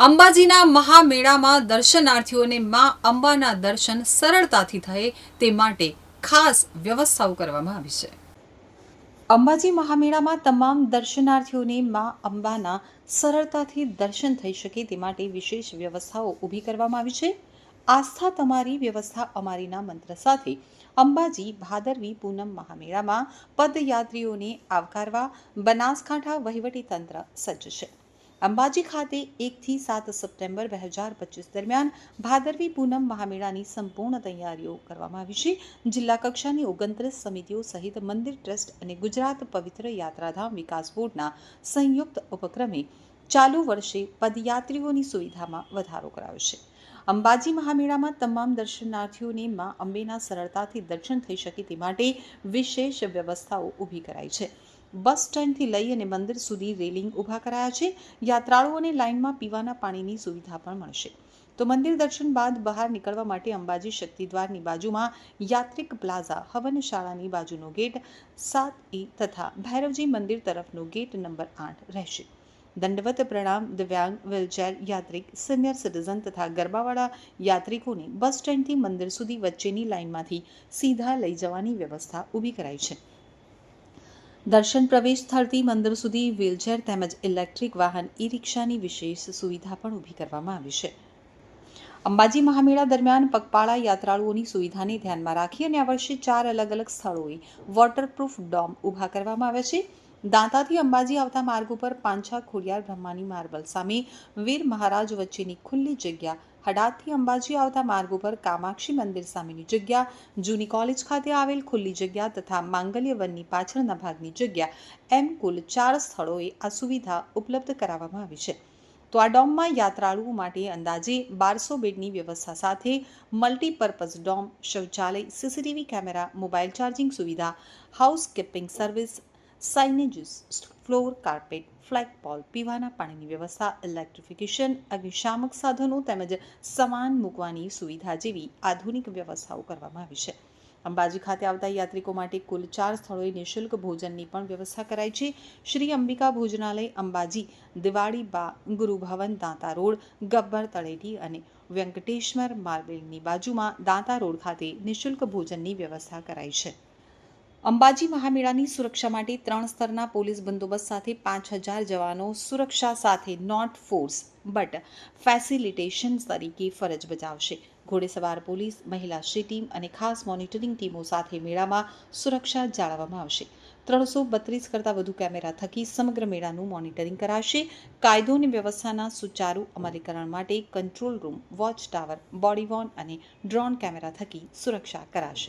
અંબાજીના મહામેળામાં દર્શનાર્થીઓને મા અંબાના દર્શન સરળતાથી થાય તે માટે ખાસ વ્યવસ્થાઓ કરવામાં આવી છે. અંબાજી મહામેળામાં તમામ દર્શનાર્થીઓને મા અંબાના સરળતાથી દર્શન થઈ શકે તે માટે વિશેષ વ્યવસ્થાઓ ઊભી કરવામાં આવી છે. આસ્થા તમારી, વ્યવસ્થા અમારીના મંત્ર સાથે. અંબાજી ભાદરવી પૂનમ મહામેળામાં પદયાત્રીઓને આવકારવા બનાસકાંઠા વહીવટીતંત્ર સજ્જ છે. અંબાજી ખાતે એકથી સાત સપ્ટેમ્બર બે હજાર પચીસ દરમિયાન ભાદરવી પૂનમ મહામેળાની સંપૂર્ણ તૈયારીઓ કરવામાં આવી છે. જિલ્લા કક્ષાની ઓગણત્રીસ સમિતિઓ સહિત મંદિર ટ્રસ્ટ અને ગુજરાત પવિત્ર યાત્રાધામ વિકાસ બોર્ડના સંયુક્ત ઉપક્રમે ચાલુ વર્ષે પદયાત્રીઓની સુવિધામાં વધારો કરાયો છે. અંબાજી મહામેળામાં તમામ દર્શનાર્થીઓને મા અંબેના સરળતાથી દર્શન થઈ શકે તે માટે વિશેષ વ્યવસ્થાઓ ઊભી કરાઈ છે. બસ સ્ટેન્ડથી લઈ અને મંદિર સુધી રેલિંગ ઊભા કરાયા છે. યાત્રાળુઓને લાઇનમાં પીવાના પાણીની સુવિધા પણ મળશે. તો મંદિર દર્શન બાદ બહાર નીકળવા માટે અંબાજી શક્તિદ્વારની બાજુમાં યાત્રિક પ્લાઝા હવનશાળાની બાજુનો ગેટ સાત ઈ તથા ભૈરવજી મંદિર તરફનો ગેટ નંબર આઠ રહેશે. દંડવત પ્રણામ, દિવ્યાંગ, વ્હીલચેર, યાત્રિક, સિનિયર સિટીઝન તથા ગરબાવાળા યાત્રિકોને બસ સ્ટેન્ડથી મંદિર સુધી વચ્ચેની લાઇનમાંથી સીધા લઈ જવાની વ્યવસ્થા ઊભી કરાઈ છે. દર્શન પ્રવેશ સ્થળથી મંદિર સુધી વ્હીલચેર તેમજ ઇલેક્ટ્રિક વાહન ઈ રિક્ષાની વિશેષ સુવિધા પણ ઊભી કરવામાં આવી છે. અંબાજી મહામેળા દરમિયાન પગપાળા યાત્રાળુઓની સુવિધાને ધ્યાનમાં રાખી અને આ વર્ષે ચાર અલગ અલગ સ્થળોએ વોટરપ્રૂફ ડોમ ઊભા કરવામાં આવ્યા છે. દાંતાથી અંબાજી આવતા માર્ગ ઉપર પાંછા ખોડિયાર બ્રહ્માની માર્બલ સામે વીર મહારાજ વચ્ચેની ખુલ્લી જગ્યા. હડાદથી અંબાજી આવતા માર્ગ ઉપર કામાક્ષી મંદિર સામેની જગ્યા. જૂની કોલેજ ખાતે આવેલ ખુલ્લી જગ્યા તથા માંગલ્ય વનની પાછળના ભાગની જગ્યા. એમ કુલ ચાર સ્થળોએ આ સુવિધા ઉપલબ્ધ કરાવવામાં આવી છે. તો આ ડોમમાં યાત્રાળુઓ માટે અંદાજે બારસો બેડની વ્યવસ્થા સાથે મલ્ટીપર્પઝ ડોમ, શૌચાલય, સીસીટીવી કેમેરા, મોબાઈલ ચાર્જિંગ સુવિધા house keeping service signages floor carpet flag pole પીવાના પાણીની વ્યવસ્થા ઇલેક્ટ્રિફિકેશન અગ્નિશામક સાધનો તેમજ સામાન મૂકવાની સુવિધા જેવી આધુનિક વ્યવસ્થાઓ કરવામાં આવી છે. અંબાજી ખાતે આવતા યાત્રિકો માટે કુલ ચાર સ્થળોએ નિઃશુલ્ક ભોજનની પણ વ્યવસ્થા કરાઈ છે. શ્રી અંબિકા ભોજનાલય, અંબાજી, દિવાળી બા, ગુરુભવન દાંતા રોડ, ગબ્બર તળેટી અને વેંકટેશ્વર માર્બેલની બાજુમાં દાંતા રોડ ખાતે નિઃશુલ્ક ભોજનની વ્યવસ્થા કરાઈ છે. અંબાજી મહામેળાની સુરક્ષા માટે ત્રણ સ્તરના પોલીસ બંદોબસ્ત સાથે પાંચ હજાર જવાનો સુરક્ષા સાથે નોટ ફોર્સ બટ ફેસિલિટેશન તરીકે ફરજ બજાવશે. ઘોડેસવાર પોલીસ, મહિલા શ્રી ટીમ અને ખાસ મોનિટરિંગ ટીમો સાથે મેળામાં સુરક્ષા જાળવવામાં આવશે. ત્રણસો બત્રીસ કરતાં વધુ કેમેરા થકી સમગ્ર મેળાનું મોનિટરિંગ કરાશે. કાયદો અને વ્યવસ્થાના સુચારુ અમલીકરણ માટે control room watch tower body worn અને ડ્રોન કેમેરા થકી સુરક્ષા કરાશે.